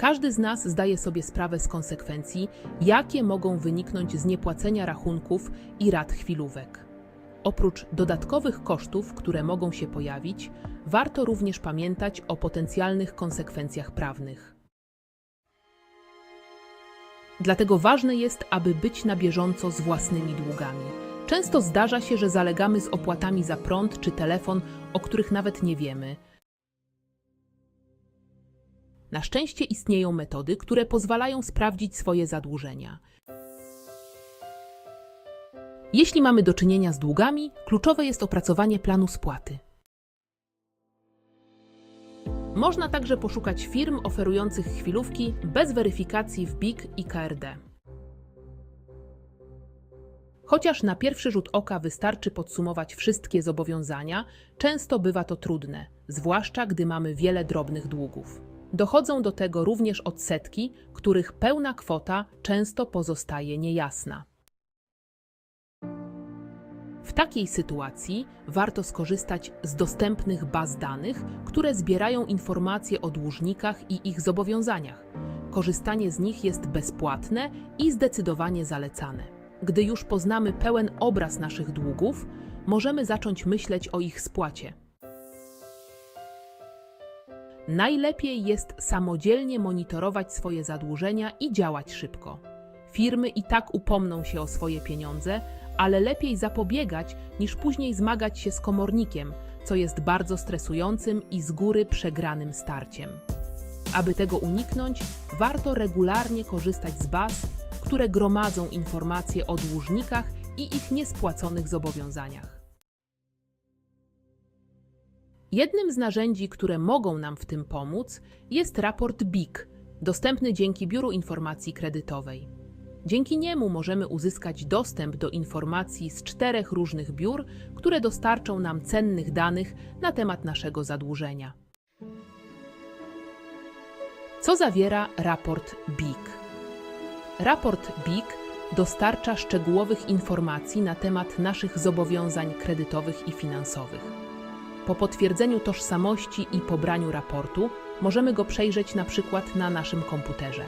Każdy z nas zdaje sobie sprawę z konsekwencji, jakie mogą wyniknąć z niepłacenia rachunków i rat chwilówek. Oprócz dodatkowych kosztów, które mogą się pojawić, warto również pamiętać o potencjalnych konsekwencjach prawnych. Dlatego ważne jest, aby być na bieżąco z własnymi długami. Często zdarza się, że zalegamy z opłatami za prąd czy telefon, o których nawet nie wiemy. Na szczęście istnieją metody, które pozwalają sprawdzić swoje zadłużenia. Jeśli mamy do czynienia z długami, kluczowe jest opracowanie planu spłaty. Można także poszukać firm oferujących chwilówki bez weryfikacji w BIK i KRD. Chociaż na pierwszy rzut oka wystarczy podsumować wszystkie zobowiązania, często bywa to trudne, zwłaszcza gdy mamy wiele drobnych długów. Dochodzą do tego również odsetki, których pełna kwota często pozostaje niejasna. W takiej sytuacji warto skorzystać z dostępnych baz danych, które zbierają informacje o dłużnikach i ich zobowiązaniach. Korzystanie z nich jest bezpłatne i zdecydowanie zalecane. Gdy już poznamy pełen obraz naszych długów, możemy zacząć myśleć o ich spłacie. Najlepiej jest samodzielnie monitorować swoje zadłużenia i działać szybko. Firmy i tak upomną się o swoje pieniądze, ale lepiej zapobiegać niż później zmagać się z komornikiem, co jest bardzo stresującym i z góry przegranym starciem. Aby tego uniknąć, warto regularnie korzystać z baz, które gromadzą informacje o dłużnikach i ich niespłaconych zobowiązaniach. Jednym z narzędzi, które mogą nam w tym pomóc, jest raport BIK, dostępny dzięki Biuru Informacji Kredytowej. Dzięki niemu możemy uzyskać dostęp do informacji z czterech różnych biur, które dostarczą nam cennych danych na temat naszego zadłużenia. Co zawiera raport BIK? Raport BIK dostarcza szczegółowych informacji na temat naszych zobowiązań kredytowych i finansowych. Po potwierdzeniu tożsamości i pobraniu raportu możemy go przejrzeć na przykład na naszym komputerze.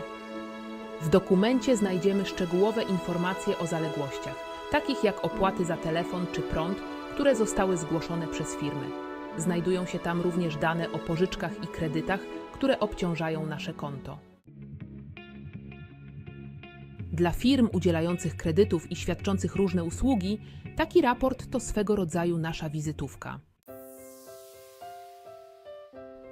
W dokumencie znajdziemy szczegółowe informacje o zaległościach, takich jak opłaty za telefon czy prąd, które zostały zgłoszone przez firmy. Znajdują się tam również dane o pożyczkach i kredytach, które obciążają nasze konto. Dla firm udzielających kredytów i świadczących różne usługi, taki raport to swego rodzaju nasza wizytówka.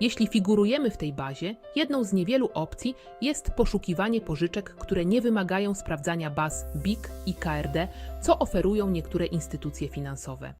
Jeśli figurujemy w tej bazie, jedną z niewielu opcji jest poszukiwanie pożyczek, które nie wymagają sprawdzania baz BIK i KRD, co oferują niektóre instytucje finansowe.